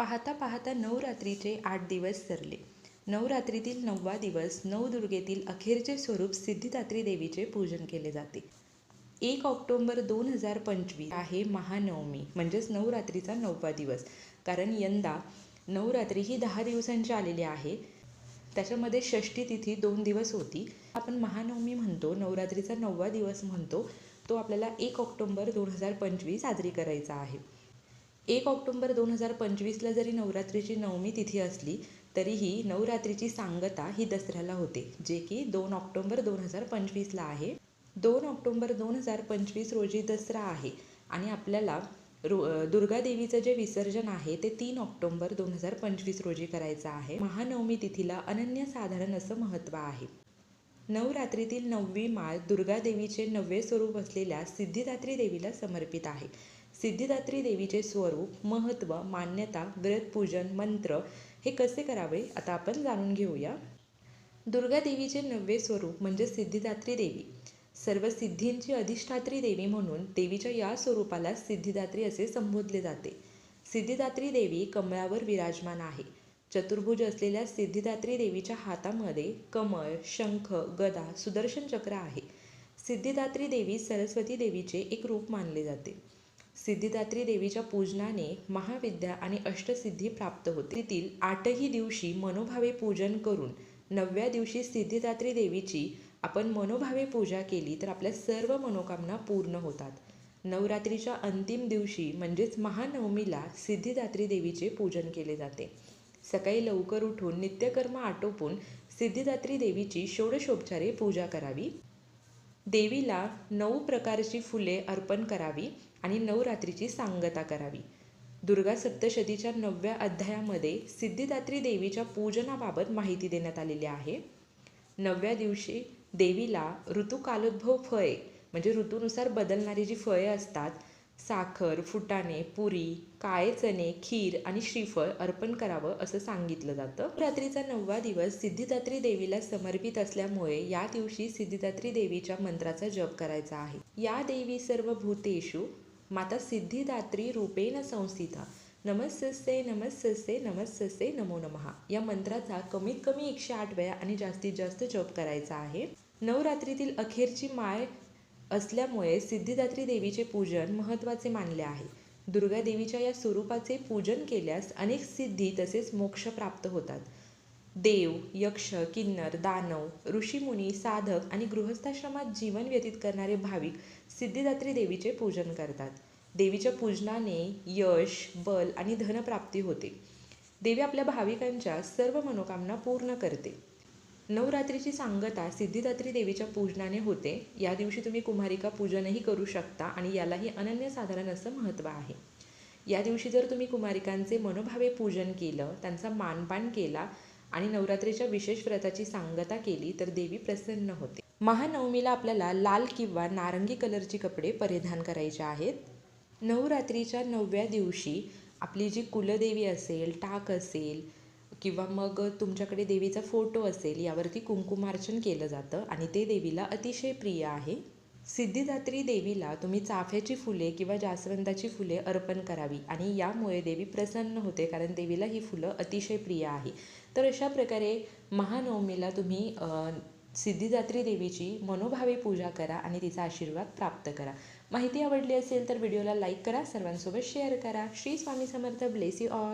पाहता पाहता नवरात्रीचे आठ दिवस सरले. नवरात्रीतील नववा दिवस नवदुर्गेतील अखेरचे स्वरूप सिद्धिदात्री देवीचे पूजन केले जाते. एक ऑक्टोंबर दोन हजार पंचवीस आहे महानवमी म्हणजेच नवरात्रीचा नववा दिवस. कारण यंदा नवरात्री ही दहा दिवसांची आलेली आहे. त्याच्यामध्ये षष्टी तिथी दोन दिवस होती. आपण महानवमी म्हणतो नवरात्रीचा नववा दिवस म्हणतो. तो आपल्याला एक ऑक्टोंबर दोन हजार पंचवीस साजरी करायचा आहे. एक ऑक्टोंबर दोन हजार पंचवीसला जरी नवरात्रीची नवमी तिथी असली तरीही नवरात्रीची सांगता ही दसऱ्याला होते जे की दोन ऑक्टोंबर दोन हजार पंचवीसला आहे. दोन ऑक्टोंबर दोन हजार पंचवीस रोजी दसरा आहे आणि आपल्याला रो दुर्गादेवीचं जे विसर्जन आहे ते तीन ऑक्टोंबर दोन हजार पंचवीस रोजी करायचं आहे. महानवमी तिथीला अनन्यसाधारण असं महत्त्व आहे. नवरात्रीतील नववी माळ दुर्गादेवीचे नववे स्वरूप असलेल्या सिद्धिदात्री देवीला समर्पित आहे. सिद्धिदात्री देवीचे स्वरूप महत्त्व मान्यता व्रतपूजन मंत्र हे कसे करावे आता आपण जाणून घेऊया. दुर्गा देवीचे नववे स्वरूप म्हणजे सिद्धिदात्री देवी. सर्व सिद्धींची अधिष्ठात्री देवी म्हणून देवीच्या या स्वरूपाला सिद्धिदात्री असे संबोधले जाते. सिद्धिदात्री देवी कमळावर विराजमान आहे. चतुर्भुज असलेल्या सिद्धिदात्री देवीच्या हातामध्ये कमळ शंख गदा सुदर्शन चक्र आहे. सिद्धिदात्री देवी सरस्वती देवीचे एक रूप मानले जाते. सिद्धिदात्री देवीच्या पूजनाने महाविद्या आणि अष्टसिद्धी प्राप्त होते. तेथील आठही दिवशी मनोभावे पूजन करून नवव्या दिवशी सिद्धिदात्री देवीची आपण मनोभावे पूजा केली तर आपल्या सर्व मनोकामना पूर्ण होतात. नवरात्रीच्या अंतिम दिवशी म्हणजेच महानवमीला सिद्धिदात्री देवीचे पूजन केले जाते. सकाळी लवकर उठून नित्यकर्म आटोपून सिद्धिदात्री देवीची षोडशोपचारे पूजा करावी. देवीला नऊ प्रकारची फुले अर्पण करावी. आणि नवरात्रीची सांगता करावी. दुर्गा सप्तशतीच्या नवव्या अध्यायामध्ये सिद्धिदात्री देवीच्या पूजनाबाबत माहिती देण्यात आलेली आहे. नवव्या दिवशी देवीला ऋतुकालोद्भव फळे म्हणजे ऋतूनुसार बदलणारी जी फळे असतात साखर फुटाणे पुरी काळे चणे खीर आणि श्रीफळ अर्पण करावं असं सांगितलं जातं. रात्रीचा नववा दिवस सिद्धिदात्री देवीला समर्पित असल्यामुळे या दिवशी सिद्धिदात्री देवीच्या मंत्राचा जप करायचा आहे. या देवी सर्व भूतेषु माता सिद्धिदात्री रूपेण संस्थिता नमस्से नमस्से नमस्से नमो नमहा या मंत्राचा कमीत कमी एकशे आठ वेळा आणि जास्तीत जास्त जप करायचा आहे. नवरात्रीतील अखेरची माळ असल्यामुळे सिद्धिदात्री देवीचे पूजन महत्त्वाचे मानले आहे. दुर्गा देवीच्या या स्वरूपाचे पूजन केल्यास अनेक सिद्धी तसेच मोक्ष प्राप्त होतात. देव यक्ष किन्नर दानव ऋषीमुनी साधक आणि गृहस्थाश्रमात जीवन व्यतीत करणारे भाविक सिद्धिदात्री देवीचे पूजन करतात. देवीच्या पूजनाने यश बल आणि धनप्राप्ती होते. देवी आपल्या भाविकांच्या सर्व मनोकामना पूर्ण करते. नवरात्रीची सांगता सिद्धिदात्री देवीच्या पूजनाने होते. या दिवशी तुम्ही कुमारिका पूजनही करू शकता आणि यालाही अनन्यसाधारण असं महत्त्व आहे. या दिवशी जर तुम्ही कुमारिकांचे मनोभावे पूजन केलं त्यांचा मानपान केला आणि नवरात्रीच्या विशेष व्रताची सांगता केली तर देवी प्रसन्न होते. महानवमीला आपल्याला लाल किंवा नारंगी कलरची कपडे परिधान करायचे आहेत. नवरात्रीच्या नवव्या दिवशी आपली जी कुलदेवी असेल टाक असेल किंवा मग तुमच्याकडे देवीचा फोटो असेल यावरती कुंकुमार्चन केलं जातं आणि ते देवीला अतिशय प्रिय आहे. सिद्धिदात्री देवीला तुम्ही चाफ्याची फुले किंवा जास्वंदाची फुले अर्पण करावी आणि यामुळे देवी प्रसन्न होते कारण देवीला ही फुलं अतिशय प्रिय आहे. तर अशा प्रकारे महानवमीला तुम्ही सिद्धिदात्री देवीची मनोभावे पूजा करा आणि तिचा आशीर्वाद प्राप्त करा. माहिती आवडली असेल तर व्हिडिओला लाईक करा सर्वांसोबत शेअर करा. Shri Swami Samarth bless you all.